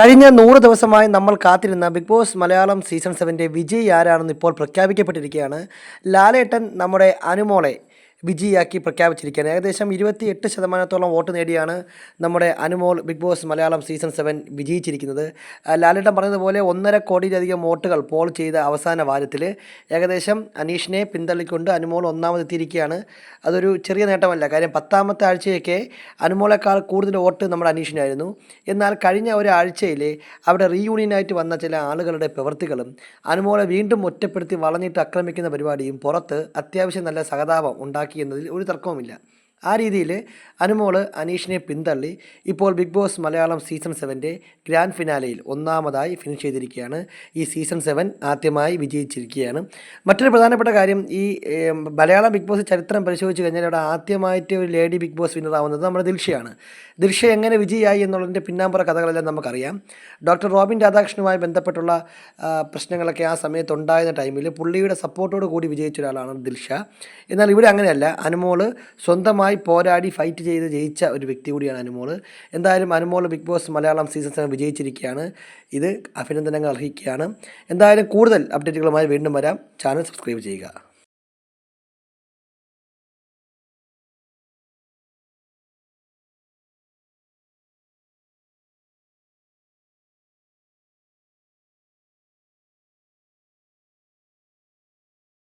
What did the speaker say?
കഴിഞ്ഞ നൂറ് ദിവസമായി നമ്മൾ കാത്തിരുന്ന ബിഗ് ബോസ് മലയാളം സീസൺ സെവന്റെ വിജയി ആരാണെന്ന് ഇപ്പോൾ പ്രഖ്യാപിക്കപ്പെട്ടിരിക്കുകയാണ്. ലാലേട്ടൻ നമ്മുടെ അനുമോളെ വിജയിയാക്കി പ്രഖ്യാപിച്ചിരിക്കുകയാണ്. ഏകദേശം ഇരുപത്തി എട്ട് ശതമാനത്തോളം വോട്ട് നേടിയാണ് നമ്മുടെ Anumol Bigg Boss Malayalam season seven വിജയിച്ചിരിക്കുന്നത്. Lalettan പറഞ്ഞതുപോലെ ഒന്നര കോടിയിലധികം വോട്ടുകൾ പോൾ ചെയ്ത അവസാന വാരത്തിൽ ഏകദേശം അനീഷിനെ പിന്തള്ളിക്കൊണ്ട് അനുമോൾ ഒന്നാമതെത്തിയിരിക്കുകയാണ്. അതൊരു ചെറിയ നേട്ടമല്ല. കാര്യം പത്താമത്തെ ആഴ്ചയൊക്കെ അനുമോളേക്കാൾ കൂടുതൽ വോട്ട് നമ്മുടെ അനീഷിനായിരുന്നു. എന്നാൽ കഴിഞ്ഞ ഒരാഴ്ചയിൽ അവിടെ റീയൂണിയനായിട്ട് വന്ന ചില ആളുകളുടെ പ്രവൃത്തികളും അനുമോളെ വീണ്ടും ഒറ്റപ്പെടുത്തി വളഞ്ഞിട്ട് ആക്രമിക്കുന്ന പരിപാടിയും പുറത്ത് അത്യാവശ്യം നല്ല സഹതാപം ഉണ്ടാക്കി എന്നതിൽ ഒരു തർക്കവുമില്ല. ആ രീതിയിൽ അനുമോൾ അനീഷിനെ പിന്തള്ളി. ഇപ്പോൾ ബിഗ് ബോസ് മലയാളം സീസൺ സെവന്റെ ഗ്രാൻഡ് ഫിനാലയിൽ ഒന്നാമതായി ഫിനിഷ് ചെയ്തിരിക്കുകയാണ്. ഈ സീസൺ സെവൻ ആദ്യമായി വിജയിച്ചിരിക്കുകയാണ്. മറ്റൊരു പ്രധാനപ്പെട്ട കാര്യം ഈ മലയാളം ബിഗ് ബോസ് ചരിത്രം പരിശോധിച്ച് കഴിഞ്ഞാൽ ഇവിടെ ആദ്യമായിട്ട് ഒരു ലേഡി ബിഗ് ബോസ് വിന്നർ ആവുന്നത് നമ്മുടെ ദിൽഷയാണ്. ദിൽഷ എങ്ങനെ വിജയിയായി എന്നുള്ളതിന്റെ പിന്നാമ്പുറ കഥകളെല്ലാം നമുക്കറിയാം. ഡോക്ടർ റോബിൻ രാധാകൃഷ്ണനുമായി ബന്ധപ്പെട്ടുള്ള പ്രശ്നങ്ങളൊക്കെ ആ സമയത്ത് ഉണ്ടായിരുന്ന ടൈമിൽ പുള്ളിയുടെ സപ്പോർട്ടോട് കൂടി വിജയിച്ച ഒരാളാണ് ദിൽഷ. എന്നാൽ ഇവിടെ അങ്ങനെയല്ല. അനുമോൾ സ്വന്തമായി പോരാടി ഫൈറ്റ് ചെയ്ത് ജയിച്ച ഒരു വ്യക്തി കൂടിയാണ് അനുമോൾ എന്തായാലും Anumol Bigg Boss Malayalam season seven വിജയിച്ചിരിക്കുകയാണ്. ഇത് അഭിനന്ദനങ്ങൾ അർഹിക്കുകയാണ്. എന്തായാലും കൂടുതൽ അപ്ഡേറ്റുകളുമായി വീണ്ടും വരാം. ചാനൽ സബ്സ്ക്രൈബ് ചെയ്യുക.